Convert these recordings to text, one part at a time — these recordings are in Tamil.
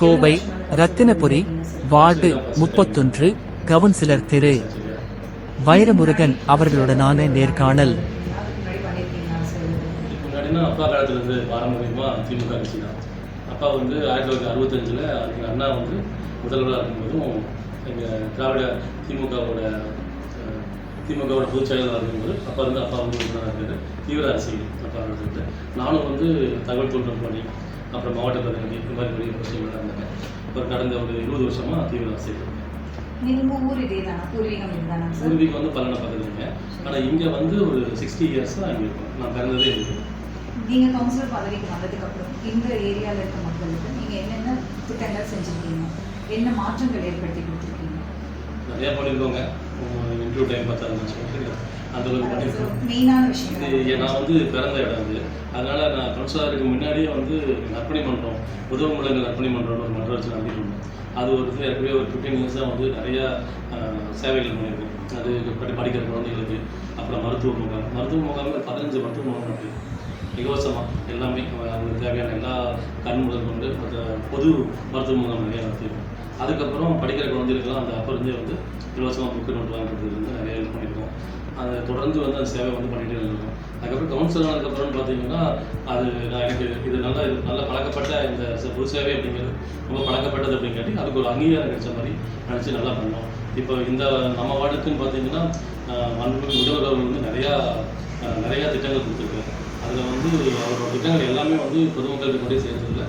கோவை ரத்தினபுரி வார்டு முப்பத்தொன்று கவுன்சிலர் திரு. வைரமுருகன் அவர்களுடனான நேர்காணல். முன்னாடி பண்ணியிருக்கீங்களா சார் அப்பா காலத்துலேருந்து பாரம்பரியமாக திமுக கட்சி தான். அப்பா வந்து ஆயிரத்தி தொள்ளாயிரத்தி அறுபத்தஞ்சில் எங்கள் அண்ணா வந்து முதல்வராக இருக்கும்போதும் எங்கள் திராவிட திமுகவோட திமுகவோட பொதுச் செயலாளராக இருக்கும்போது அப்பா இருந்து அப்பா வந்து தீவிர அரசியல். அப்பா இருந்துட்டு நானும் வந்து தகவல் தொழில்நுட்பம் பண்ணி அப்புறம் மாவட்ட பிரதிநிதி இந்த மாதிரி பெரிய விஷயங்களாக இருந்தேன் இப்போ கடந்த ஒரு இருபது வருஷமாக தீவிர அரசியல் இருக்கேன் நீங்க உங்க ஊர் இதே தானா? பூர்வீகம் வந்து பல்லணை பக்கத்துலங்க ஆனால் இங்கே வந்து ஒரு சிக்ஸ்டி இயர்ஸ் தான் இங்கே இருக்கும். நான் பிறந்ததே இங்கே. நீங்க கவுன்சிலர் பதவிக்கு வந்ததுக்கு அப்புறம் இந்த ஏரியால இருக்க மக்களுக்கு நீங்க என்னென்ன திட்டங்கள் செஞ்சிருக்கீங்க? என்ன மாற்றங்கள் ஏற்படுத்தி கொடுத்துருக்கீங்க? நிறையா பண்ணியிருக்கோங்க. இன்டர்வியூ டைம் பார்த்தா சொல்லிட்டு அந்த பண்ணியிருக்கோம் மெயினான இது நான் வந்து பிறந்த இடம் இது. அதனால நான் கவுன்சிலருக்கு முன்னாடியே வந்து நற்பணி மன்றம் உதவு முழங்கு நற்பணி மன்றம்னு ஒரு மன்றம் வச்சு நடத்திட்டு அது ஒரு இது ஏற்கனவே ஒரு ஃபிஃப்டீன் இயர்ஸாக வந்து நிறையா சேவைகள் பண்ணியிருக்கோம் அது படி படிக்கிற குழந்தைகளுக்கு அப்புறம் மருத்துவ முகாம். மருத்துவ முகாமில் பதினஞ்சு மருத்துவ முகாம் இருக்குது இலவசமாக எல்லாமே அவங்களுக்கு தேவையான எல்லா கண் முதல் கொண்டு பொது மருத்துவ முகாம் நிறையா நடத்தியிருக்கோம் அதுக்கப்புறம் படிக்கிற குழந்தைகளுக்கெல்லாம் அந்த அப்போருந்தே வந்து இலவசமாக புக்கு நோட் வாங்கி கொடுத்தது நிறைய இது பண்ணியிருக்கோம் அதை தொடர்ந்து வந்து அந்த சேவை வந்து பண்ணிகிட்டே இருக்கோம் அதுக்கப்புறம் கவுன்சிலர் ஆனதுக்கப்புறம் பார்த்தீங்கன்னா அது நான் எனக்கு இது நல்லா இது நல்ல பழக்கப்பட்ட இந்த பொது சேவை அப்படிங்கிறது ரொம்ப பழக்கப்பட்டது அப்படிங்காட்டி அதுக்கு ஒரு அங்கீகாரம் கிடைச்ச மாதிரி நினச்சி நல்லா பண்ணோம். இப்போ இந்த நம்ம வார்டுக்குன்னு பார்த்தீங்கன்னா மண் முதல்வர் வந்து நிறையா நிறையா திட்டங்கள் கொடுத்துருக்காரு. அதில் வந்து அவரோட திட்டங்கள் எல்லாமே வந்து பொதுமக்களுக்கு கொண்டு சேர்ந்ததில்லை.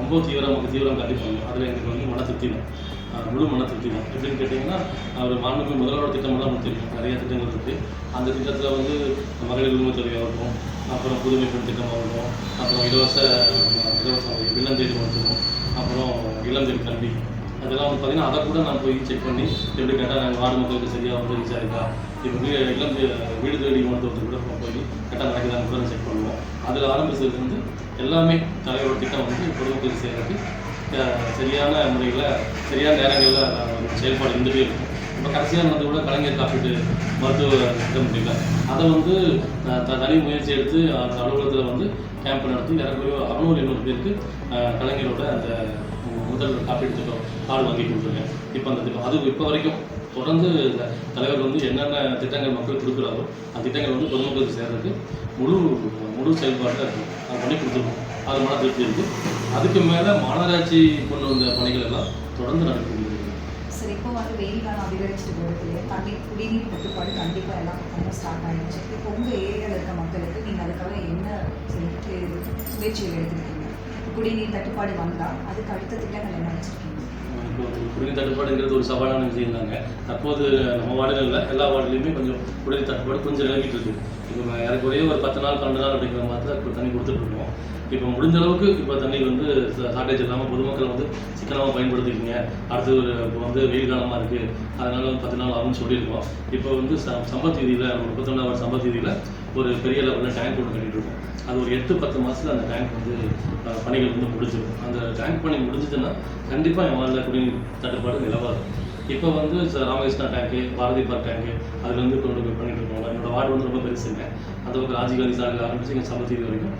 ரொம்ப தீவிரமாக தீவிரம் காட்டிப்பாங்க. அதில் எனக்கு வந்து மன திருப்தி தான். முழு மன திருப்தி தான். எப்படின்னு கேட்டிங்கன்னா அவர் மாண்புமிகு முதல்வரோட திட்டமெல்லாம் நமக்கு தெரியும். நிறைய திட்டங்கள் இருக்குது அந்த திட்டத்தில் வந்து மகளிர் உரிமை தொகையாகட்டும் அப்புறம் புதுமை பெண் திட்டமாகட்டும் அப்புறம் இலவச இலவச இல்லந்தேடி மருத்துவம் அப்புறம் இளம் தேடி கல்வி அதெல்லாம் வந்து பார்த்தீங்கன்னா அதை கூட நான் போய் செக் பண்ணி எப்படி கேட்டால் நாங்கள் வார்டு மக்களுக்கு சரியாக வந்து ரீச் இப்போ வீடு எல்லாம் வீடு தேடி மருத்துவத்தை கூட போய் கரெக்டாக நடக்குதான்னு கூட செக் பண்ணுவோம். அதில் ஆரம்பிச்சது வந்து எல்லாமே தலைவரோட திட்டம் வந்து பொதுமக்களுக்கு செய்கிறதுக்கு சரியான முறையில் சரியான நேரங்களில் செயல்பாடு இருந்துகிட்டே இருக்கும். இப்போ கடைசியாக நடந்து கூட கலைஞர் காப்பீட்டு மருத்துவ திட்டம் முடியல அதை வந்து த- தனி முயற்சி எடுத்து அந்த அலுவலகத்தில் வந்து கேம்ப் நடத்தி நிறைய அறுநூறு எண்ணூறு பேருக்கு கலைஞரோட அந்த முதல் காப்பீடு திட்டம் கால் வாங்கி கொடுத்துருங்க. இப்போ அந்த திட்டம் அது இப்போ வரைக்கும் தொடர்ந்து இந்த தலைவர் வந்து என்னென்ன திட்டங்கள் மக்களுக்கு கொடுக்குறாரோ அந்த திட்டங்கள் வந்து பொதுமக்களுக்கு சேர்றதுக்கு முழு முழு செயல்பாட்டில் இருக்கும் அது பண்ணி கொடுத்துருக்கோம். அது மன திருப்தி இருக்குது அதுக்கு மேலே மாநகராட்சி கொண்டு வந்த பணிகள் எல்லாம் தொடர்ந்து நடக்கும் சார் சரி இப்போ வந்து வெயில் காலம் அதிகரிச்சுட்டு வருது தண்ணி குடிநீர் கட்டுப்பாடு கண்டிப்பாக எல்லாம் பக்கமும் ஸ்டார்ட் ஆகிடுச்சு இப்போ உங்கள் ஏரியாவில் இருக்க மக்களுக்கு நீங்கள் அதுக்காக என்ன செஞ்சு முயற்சிகள் எடுத்திருக்கீங்க குடிநீர் தட்டுப்பாடு வந்தால் அதுக்கு அடுத்த திட்டங்கள் என்ன இப்போ குடிநீர் தட்டுப்பாடுங்கிறது ஒரு சவாலான விஷயம் தாங்க. தற்போது நம்ம வார்டுகளில் இல்லை எல்லா வார்டுலையுமே கொஞ்சம் குடிநீர் தட்டுப்பாடு கொஞ்சம் நிலவிட்டு இருக்கு. இப்போ ஏறக்குறைய ஒரு பத்து நாள் பன்னெண்டு நாள் அப்படிங்கிற மாதிரி தான் இப்போ தண்ணி கொடுத்துட்டு இருக்கோம். இப்போ முடிஞ்ச அளவுக்கு இப்போ தண்ணி வந்து ஷார்ட்டேஜ் இல்லாமல் பொதுமக்கள் வந்து சிக்கனமாக பயன்படுத்திக்கிங்க. அடுத்து ஒரு இப்போ வந்து வெயில் காலமாக இருக்குது அதனால வந்து பத்து நாள் ஆகும்னு சொல்லியிருக்கோம். இப்போ வந்து ச சம்பத் வீதியில் முப்பத்தொன்னாவது சம்பத் வீதியில் ஒரு பெரிய லெவலில் டேங்க் ஒன்று கட்டிட்டு இருக்கோம். அது ஒரு எட்டு பத்து மாதத்தில் அந்த டேங்க் வந்து பணிகள் வந்து முடிஞ்சிடும். அந்த டேங்க் பணி முடிஞ்சதுன்னா கண்டிப்பாக என் வாழ்ந்த குடிநீர் தட்டுப்பாடு நிலவாது இப்போ வந்து ராமகிருஷ்ணா டேங்க்கு பாரதி பார்க் டேங்க்கு அதுல கொண்டு போய் பண்ணிட்டு இருக்கோம் என்னோட வார்டு வந்து ரொம்ப பெருசுங்க அந்த பக்கம் ராஜீவ்காந்தி சாலையில் ஆரம்பிச்சு எங்கள் சமத்தீவு வரைக்கும்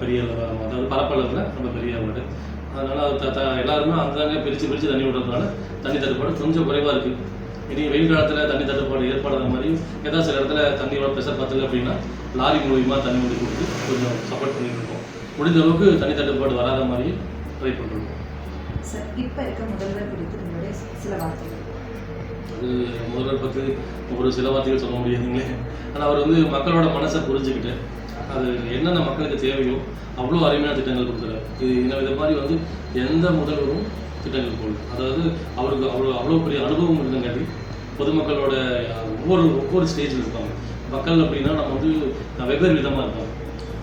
பெரிய அதாவது பரப்பளவில் ரொம்ப பெரிய வார்டு. அதனால் அது த- எல்லாருமே அங்கங்கே பிரித்து பிரித்து தண்ணி விடுறதுனால தண்ணி தட்டுப்பாடு கொஞ்சம் குறைவாக இருக்குது இனி வெயில் காலத்தில் தண்ணி தட்டுப்பாடு ஏற்படாத மாதிரி ஏதாவது சில இடத்துல தண்ணியோட ப்ரெஷர் பத்தல அப்படின்னா லாரி மூலியமாக தண்ணி கொண்டு கொடுத்து கொஞ்சம் சப்போர்ட் பண்ணிட்டு இருக்கோம் முடிஞ்ச அளவுக்கு தண்ணி தட்டுப்பாடு வராத மாதிரி ட்ரை பண்ணிருக்கோம். சார் இப்போ இருக்க முதல்வர் குறித்து உங்களுடைய சில வார்த்தைகள். அது முதல்வர் பற்றி ஒரு சில வார்த்தைகள் சொல்ல முடியாதுங்க ஆனால் அவர் வந்து மக்களோட மனசை புரிஞ்சுக்கிட்டு அது என்னென்ன மக்களுக்கு தேவையோ அவ்வளோ அருமையான திட்டங்கள் கொடுக்குறாரு. இது இந்த மாதிரி வந்து எந்த முதல்வரும் திட்டங்கள் போடல அதாவது அவருக்கு அவ்வளோ அவ்வளோ பெரிய அனுபவம் இருந்தங்காட்டி பொதுமக்களோட ஒவ்வொரு ஒவ்வொரு ஸ்டேஜில் இருப்பாங்க. மக்கள் அப்படின்னா நம்ம வந்து வெவ்வேறு விதமாக இருப்பாங்க.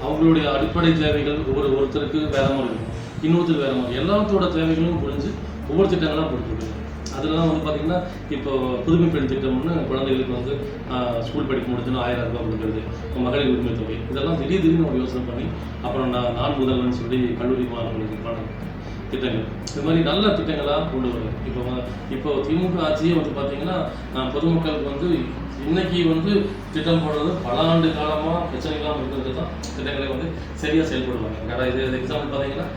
அவங்களுடைய அடிப்படை தேவைகள் ஒவ்வொரு ஒருத்தருக்கு வேற மாதிரி இருக்கும். இன்னொருத்தருக்கு வேற மாதிரி. எல்லாத்தோட தேவைகளும் புரிஞ்சு ஒவ்வொரு திட்டங்களாக போட்டுருக்காங்க அதெல்லாம் வந்து பார்த்தீங்கன்னா இப்போ புதுமை பெண் திட்டம்னு குழந்தைகளுக்கு வந்து ஸ்கூல் படிப்பு முடிச்சுன்னா ஆயிரம் ரூபாய் கொடுக்குறது இப்போ மகளிர் உரிமை தொகை இதெல்லாம் திடீர் திடீர்னு ஒரு யோசனை பண்ணி அப்புறம் நான் நான் முதல்வன் சொல்லி கல்லூரி மாணவர்களுக்கு பணம் திட்டங்கள். இது மாதிரி நல்ல திட்டங்களாக கொண்டு வருது இப்போ இப்போ திமுக ஆட்சியே வந்து பார்த்தீங்கன்னா பொதுமக்களுக்கு வந்து இன்னைக்கு வந்து திட்டம் போடுறது பல ஆண்டு காலமாக பிரச்சனை இல்லாமல் இருக்கிறது தான் திட்டங்களை வந்து சரியாக செயல்படுவாங்க. கடை இது எக்ஸாம்பிள் பார்த்தீங்கன்னா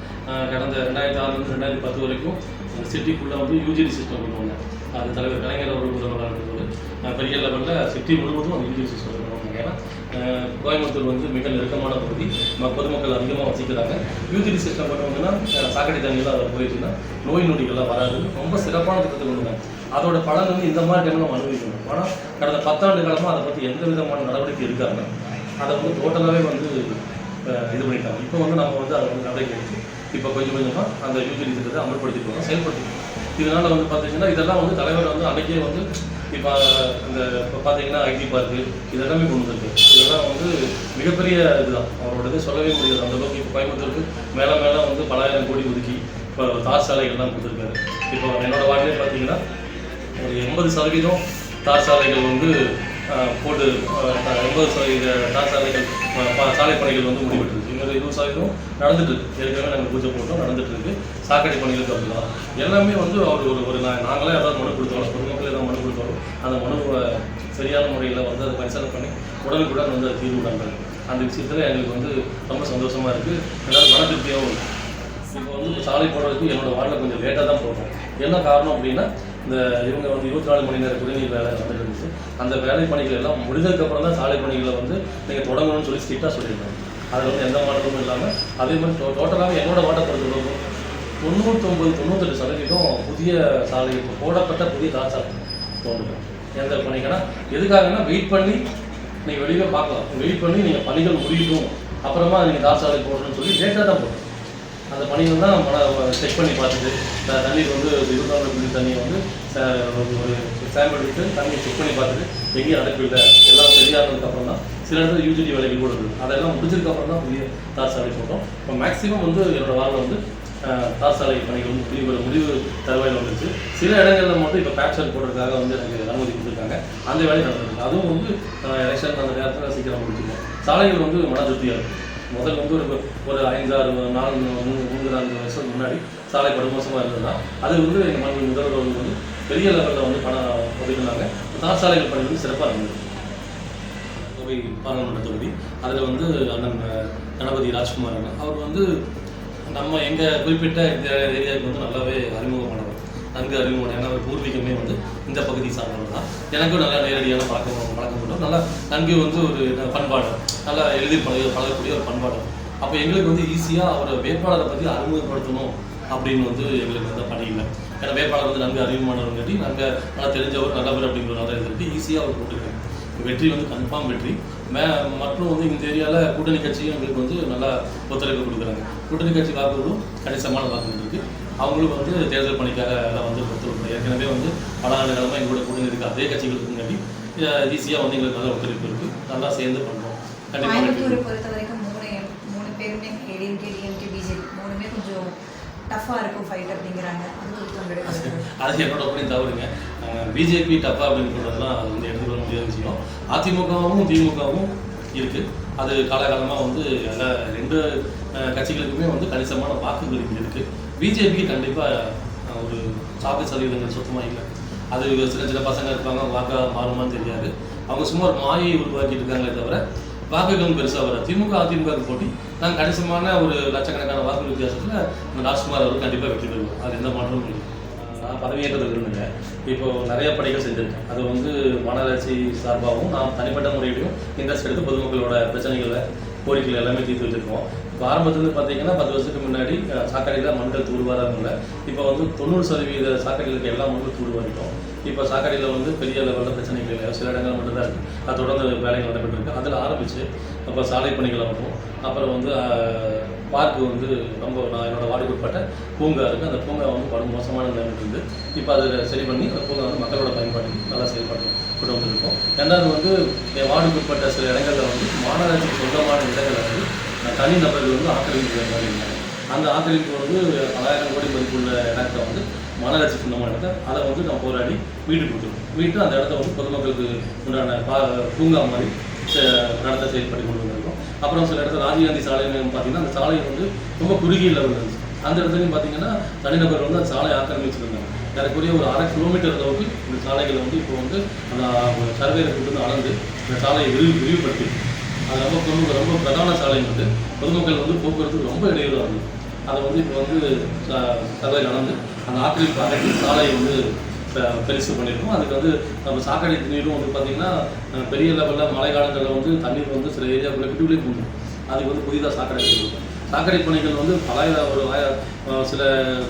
கடந்த ரெண்டாயிரத்தி ஆறுலேருந்து ரெண்டாயிரத்தி பத்து வரைக்கும் சிட்டிக்குள்ளே வந்து யூஜிடி சிஸ்டம் கொண்டு வந்தாங்க. அது தலைவர் கலைஞர் அவர்கள் முதல்வராக இருக்கும்போது பெரிய லெவலில் சிட்டி முழுவதும் அந்த யூஜிடி சிஸ்டம் கொண்டு ஏன்னா கோயம்புத்தூர் வந்து மிக நெருக்கமான பகுதி. பொதுமக்கள் அதிகமாக வசிக்கிறாங்க. யூஜிடி சிஸ்டம் பண்ணுவாங்கன்னா சாக்கடை தண்ணியெல்லாம் அதில் போயிடுச்சுன்னா நோய் நொடிகள்லாம் வராது. ரொம்ப சிறப்பான திட்டத்தை கொண்டு வந்தாங்க அதோட பலன் வந்து இந்த மாதிரி டைமில் நம்ம அனுபவிக்கணும். ஆனால் கடந்த பத்தாண்டு காலமாக அதை பற்றி எந்த விதமான நடவடிக்கை இருக்காங்க அதை வந்து டோட்டலாகவே வந்து இது பண்ணிட்டாங்க. இப்போ வந்து நம்ம வந்து அதை வந்து நடவடிக்கை எடுத்து இப்போ கொஞ்சம் கொஞ்சமாக அந்த யூஜிடி திட்டத்தை அமல்படுத்திட்டு வரோம் செயல்படுத்திட்டு இதனால் வந்து பார்த்தீங்கன்னா இதெல்லாம் வந்து தலைவர் வந்து அன்றைக்கே வந்து இப்போ இந்த இப்போ பார்த்தீங்கன்னா ஐடி பார்க்கு இதெல்லாமே கொண்டு வந்திருக்கு. இதெல்லாம் வந்து மிகப்பெரிய இதுதான். அவரோட சொல்லவே முடியாது. அந்த அளவுக்கு இப்போ கோயம்புத்தூருக்கு மேலே மேலே வந்து பலாயிரம் கோடி ஒதுக்கி இப்போ தார் சாலைகள்லாம் கொடுத்துருக்காரு. இப்போ என்னோட வார்டிலே பார்த்தீங்கன்னா ஒரு எண்பது சதவீதம் தார் சாலைகள் வந்து போட்டு எண்பது சதவீத தார் சாலைகள் சாலை பணிகள் வந்து முடிவிட்டிருக்கு இன்னொரு இருபது சதவீதம் நடந்துட்டு இருக்கு ஏற்கனவே நாங்கள் பூஜை போட்டோம் நடந்துட்டு இருக்கு சாக்கடை பணிகளுக்கு அப்படிதான் எல்லாமே வந்து அவர் ஒரு ஒரு நாங்களே ஏதாவது மனு கொடுத்தாலும் பொதுமக்கள் ஏதாவது மனு கொடுத்தாலும் அந்த மனுவை சரியான முறையில் வந்து அதை பரிசீலனை பண்ணி உடனுக்குடன் வந்து அதை தீர்வு காண்றாங்க அந்த விஷயத்தில் எங்களுக்கு வந்து ரொம்ப சந்தோஷமாக இருக்குது எல்லாரும் மன திருப்தியாகவும் இப்போ வந்து சாலை போடுறதுக்கு என்னோடய வார்டில் கொஞ்சம் லேட்டாக தான் போடுறோம். என்ன காரணம் அப்படின்னா இந்த இவங்க வந்து இருபத்தி நாலு மணி நேரம் குடிநீர் வேலை வந்துட்டு இருந்துச்சு. அந்த வேலை பணிகள் எல்லாம் முடிஞ்சதுக்கப்புறம் தான் சாலை பணிகளை வந்து நீங்கள் தொடங்கணும்னு சொல்லி ஸ்ட்ரிக்டாக சொல்லியிருந்தாங்க. அதில் வந்து எந்த மாற்றமும் இல்லாமல் அதே மாதிரி டோ டோட்டலாக என்னோட வாட்டை பொறுத்தவரைக்கும் தொண்ணூத்தொம்பது தொண்ணூத்தெட்டு சதவீதம் புதிய சாலை இப்போ போடப்பட்ட புதிய தார் சாலை தோன்றுங்க எந்த பணிக்குன்னா எதுக்காகன்னா வெயிட் பண்ணி நீங்கள் வெளியே பார்க்கலாம். வெயிட் பண்ணி நீங்கள் பணிகள் முடியும் அப்புறமா நீங்கள் தார் சாலை போடணும்னு சொல்லி லேட்டாக தான் போடணும் அந்த பணிகள் தான் மன செக் பண்ணி பார்த்துட்டு தண்ணீர் வந்து இருபத்தாறு புள்ளி தண்ணியை வந்து ச- ஒரு சாம்பிள் எடுத்து தண்ணியை செக் பண்ணி பார்த்துட்டு எங்கேயும் அடைப்பு இல்லை. எல்லாம் சரியானதுக்கு தான் சில இடத்துல யூஜிடி வேலைகள் கூட இருக்குது. அதெல்லாம் முடிஞ்சதுக்கப்புறம் தான் புதிய தார் சாலை போட்டோம் இப்போ மேக்ஸிமம் வந்து என்னோடய வாரம் வந்து தார் சாலை பணிகள் வந்து முடிவு முடிவு தருவாயில் வந்துருச்சு. சில இடங்களில் மட்டும் இப்போ பேக்சர் போடுறதுக்காக வந்து எனக்கு அனுமதி கொடுத்துருக்காங்க. அந்த வேலை நடந்திருக்கு. அதுவும் வந்து எலெக்ஷன் அந்த நேரத்தில் சீக்கிரம் முடிச்சிருக்கோம் சாலைகள் வந்து மன திருப்தியாக இருக்கும். முதல்ல வந்து ஒரு ஒரு ஐந்து ஆறு நாலு மூணு மூணு நான்கு வருஷம் முன்னாடி சாலை படுமோசமாக இருந்ததுன்னா அது வந்து எங்கள் மனைவி முதல்வர் அவர்கள் வந்து பெரிய லெவலில் வந்து பணம் ஒதுக்குனாங்க. தார் சாலைகள் பணி வந்து சிறப்பாக இருந்தது கோவை பாராளுமன்ற தொகுதி அதில் வந்து அண்ணன் கணபதி ராஜ்குமார் அவர் வந்து நம்ம எங்கள் குறிப்பிட்ட இந்த ஏரியாவுக்கு வந்து நல்லாவே அறிமுகமானவர். நன்கு அறிமுகம் ஏன்னா அவர் பூர்வீகமே வந்து இந்த பகுதி சார்ந்தவர் தான். எனக்கும் நல்லா நேரடியான பழக்கம் பழக்கம் கொண்டவர் நல்லா நன்கு வந்து ஒரு பண்பாடு. நல்லா எழுதி பழக பழகக்கூடிய ஒரு பண்பாடு. அப்போ எங்களுக்கு வந்து ஈஸியாக அவரை வேட்பாளரை பற்றி அறிமுகப்படுத்தணும் அப்படின்னு வந்து எங்களுக்கு வந்து பணி ஏன்னா வேட்பாளர் வந்து நன்கு அறிமுகமானவர் கட்டி நன்கு நல்லா தெரிஞ்சவர் நல்லவர் அப்படிங்கிறனால இருந்துட்டு ஈஸியாக அவர் போட்டுருக்காங்க வெற்றி வந்து கன்ஃபார்ம் வெற்றி. மே மற்றும் வந்து இந்த ஏரியாவில் கூட்டணி கட்சியும் எங்களுக்கு வந்து நல்லா ஒத்துழைப்பு கொடுக்குறாங்க. கூட்டணி கட்சி வாக்குகளும் கணிசமான வாக்குகள் இருக்குது அவங்களும் வந்து தேர்தல் பணிக்காக எல்லாம் வந்து ஒத்துழைப்பு ஏற்கனவே வந்து பல ஆண்டு காலமாக எங்களோட கூட்டணி இருக்குது அதே கட்சிகளுக்கு முன்னாடி ஈஸியாக வந்து எங்களுக்கு நல்ல ஒத்துழைப்பு இருக்குது நல்லா சேர்ந்து பண்ணுறோம் கோயம்புத்தூரை பொறுத்த வரைக்கும் மூணு மூணு பேருமே ஏடிஎம்கே டிஎம்கே பிஜேபி மூணுமே கொஞ்சம் டஃப்பாக இருக்கும் ஃபைட் அப்படிங்கிறாங்க. அது என்னோட ஒப்பீனியன் தவறுங்க. பிஜேபி டப்பா அப்படின்னு சொல்றதெல்லாம் அது வந்து எடுத்துக்கொள்ள முடியாத விஷயம். அதிமுகவும் திமுகவும் இருக்குது அது காலகாலமாக வந்து எல்லா ரெண்டு கட்சிகளுக்குமே வந்து கணிசமான வாக்குகள் இங்கே இருக்குது பிஜேபிக்கு கண்டிப்பாக ஒரு சாப்பிட சதவீதங்கள் சுத்தமாக இல்லை அது சில சின்ன பசங்க இருப்பாங்க வாக்கா மாறுமான்னு தெரியாது. அவங்க சும்மா ஒரு மாயை உருவாக்கிட்டு இருக்காங்களே தவிர வாக்குகளும் பெருசாக வர திமுக அதிமுக போட்டி நாங்கள் கணிசமான ஒரு லட்சக்கணக்கான வாக்கு வித்தியாசத்தில் இந்த ராஜ்குமார் அவர் கண்டிப்பாக வெற்றி பெறுவோம் அது எந்த மாற்றமும் இல்லை. நான் பதவியேற்றது இருந்தேங்க இப்போ நிறைய பணிகள் செஞ்சுருக்கேன். அது வந்து மாநகராட்சி சார்பாகவும் நான் தனிப்பட்ட முறையிலையும் இன்ட்ரெஸ்ட் எடுத்து பொதுமக்களோட பிரச்சனைகளை கோரிக்கைகள் எல்லாமே தீர்த்து வச்சிருக்கோம். இப்போ ஆரம்பத்துலேருந்து பார்த்தீங்கன்னா பத்து வருஷத்துக்கு முன்னாடி சாக்கடையில் மண்கள் தூர்வாராங்கல்ல இப்போ வந்து தொண்ணூறு சதவீத சாக்கடைகளுக்கு எல்லா மண்களும் தூர்வாரிட்டோம். இப்போ சாக்கடையில் வந்து பெரிய லெவலில் பிரச்சனைகள் இல்லை. சில இடங்கள் மட்டும் தான் இருக்குது அது தொடர்ந்து வேலைகள் நடைபெற்று இருக்குது அதில் ஆரம்பித்து அப்போ சாலை பணிகள் ஆகும் அப்புறம் வந்து பார்க்கு வந்து ரொம்ப நான் என்னோடய வார்டுக்கு உட்பட்ட பூங்கா இருக்குது அந்த பூங்கா வந்து பல மோசமான நிலைமை இருந்து இப்போ அதை சரி பண்ணி அந்த பூங்கா வந்து மக்களோட பயன்பாட்டுக்கு நல்லா செயல்பட்டு கொண்டு வந்துருக்கோம். ரெண்டாவது வந்து என் வார்டுக்கு உட்பட்ட சில இடங்களில் வந்து மாநகராட்சிக்கு சொந்தமான இடங்களை வந்து தனிநபர்கள் வந்து ஆக்கிரமிப்பு மாதிரி இருந்தாங்க. அந்த ஆக்கிரமிப்பு வந்து பலாயிரம் கோடி மதிப்புள்ள இடத்த வந்து மாநகராட்சி சொந்தமான இடத்த அதை வந்து நான் போராடி வீட்டு கொடுத்துருவோம் வீட்டு அந்த இடத்த வந்து பொதுமக்களுக்கு உண்டான பா பூங்கா மாதிரி நடத்த செயல்பட்டு கொண்டு வந்திருக்கோம். அப்புறம் சில இடத்துல ராஜீவ்காந்தி சாலைன்னு பார்த்தீங்கன்னா அந்த சாலை வந்து ரொம்ப குறுகிய லெவல் இருந்துச்சு. அந்த இடத்துலையும் பார்த்தீங்கன்னா தனிநபர் வந்து அந்த சாலையை ஆக்கிரமிச்சிருந்தாங்க. ஏறக்குறைய ஒரு அரை கிலோமீட்டர் அளவுக்கு இந்த சாலைகளை வந்து இப்போ வந்து அந்த சர்வேரை கொண்டு வந்து அளந்து இந்த சாலையை விரிவு விரிவுபடுத்தி அது ரொம்ப ரொம்ப ரொம்ப பிரதான சாலை வந்து பொதுமக்கள் வந்து போக்குவரத்து ரொம்ப இடையூறாக இருந்தது அதை வந்து இப்போ வந்து கதை நடந்து அந்த ஆக்கிரமிப்பு அகற்றி சாலையை வந்து பெருசு பண்ணியிருக்கோம் அதுக்கு வந்து நம்ம சாக்கடை தண்ணீரும் வந்து பார்த்திங்கன்னா பெரிய லெவலில் மழை காலங்களில் வந்து தண்ணீர் வந்து சில ஏரியாக்குள்ளே விட்டுவிலே போகும் அதுக்கு வந்து புதிதாக சாக்கடை இருக்கும் சாக்கடை பணிகள் வந்து பல ஒரு சில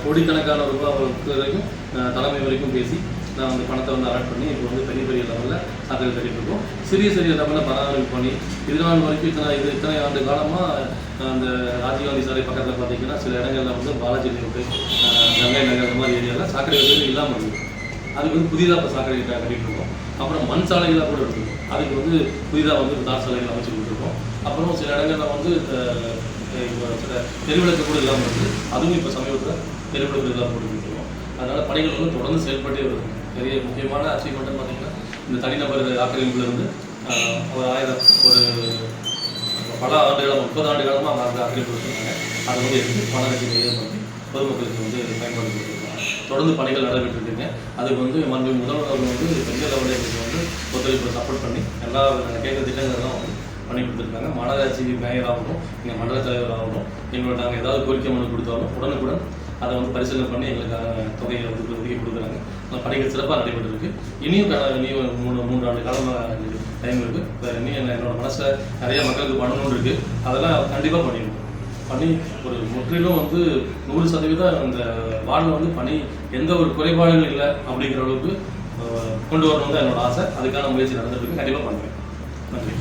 கோடிக்கணக்கான ரூபாய் வரைக்கும் தலைமை வரைக்கும் பேசி நான் வந்து பணத்தை வந்து அலாட் பண்ணி இப்போ வந்து பெரிய பெரிய லெவலில் சாக்கடை கட்டிட்டு இருக்கோம். சிறிய சிறிய லெவலில் பராமரிப்பு பண்ணி இதனால் வரைக்கும் இத்தனை இது இத்தனை ஆண்டு காலமாக அந்த ராஜீவ்காந்தி சாலை பக்கத்தில் பார்த்தீங்கன்னா சில இடங்கள்ல வந்து பாலாஜி லேவுட்டு கங்கை நகர் அந்த மாதிரி ஏரியாவில் சாக்கடை வசதி இல்லாமல் இருக்குது அதுக்கு வந்து புதிதாக இப்போ சாக்கடை கட்ட- இருக்கோம். அப்புறம் மண் சாலைகளாக கூட இருக்குது. அதுக்கு வந்து புதிதாக வந்து தார் சாலைகள் அமைச்சு கொடுத்துருக்கோம். அப்புறம் சில இடங்களில் வந்து இப்போ சில தெருவிளக்கு கூட இல்லாமல் இருக்குது அதுவும் இப்போ சமீபத்தில் தெருவிளக்கு இல்லாமல் போட்டுருக்கோம் அதனால் பணிகள் வந்து தொடர்ந்து செயல்பட்டே வருது. பெரிய முக்கியமான அச்சீவ்மெண்ட்னு பார்த்தீங்கன்னா இந்த தனிநபர் ஆக்கிரமிப்புலேருந்து ஒரு ஆயிரம் ஒரு பல ஆண்டுகள் முப்பது ஆண்டு காலமாக அவங்க அந்த ஆக்கிரமிப்பு வச்சிருக்காங்க அதை வந்து எடுத்து பண ரசீதை பண்ணி பொதுமக்களுக்கு வந்து பயன்படுத்தி கொடுத்துருக்காங்க. தொடர்ந்து பணிகள் நடைபெற்று இருக்குங்க. அதுக்கு வந்து மறுபடியும் முதல்வர் வந்து பெரிய லெவலில் எங்களுக்கு வந்து ஒத்துழைப்பு சப்போர்ட் பண்ணி எல்லா கேட்குற திட்டங்கள்லாம் வந்து பண்ணி கொடுத்துருக்காங்க. மாநகராட்சி மேயராகவும் எங்கள் மண்டல தலைவராகவும் எங்களோட நாங்கள் ஏதாவது கோரிக்கை மனு கொடுத்தாலும் உடனுக்குடன் அதை வந்து பரிசீலனை பண்ணி எங்களுக்கான தொகையை வந்து ஒதுக்கி கொடுக்குறாங்க. அந்த பணிகள் சிறப்பாக நடைபெற்று இருக்கு இனியும் இனியும் மூணு மூன்று ஆண்டு காலமாக டைம் இருக்கு. இப்போ இனியும் என்ன- என்னோட மனசில் நிறைய மக்களுக்கு பண்ணணும்னு இருக்கு. அதெல்லாம் கண்டிப்பாக பண்ணிடுவோம் பண்ணி ஒரு முற்றிலும் வந்து நூறு சதவீதம் அந்த வார்டில் வந்து பணி எந்த ஒரு குறைபாடுகளும் இல்லை அப்படிங்கிற அளவுக்கு கொண்டு வரணும் தான் என்னோட ஆசை. அதுக்கான முயற்சி நடந்துட்டு இருக்கு. கண்டிப்பாக பண்ணுவேன் நன்றி.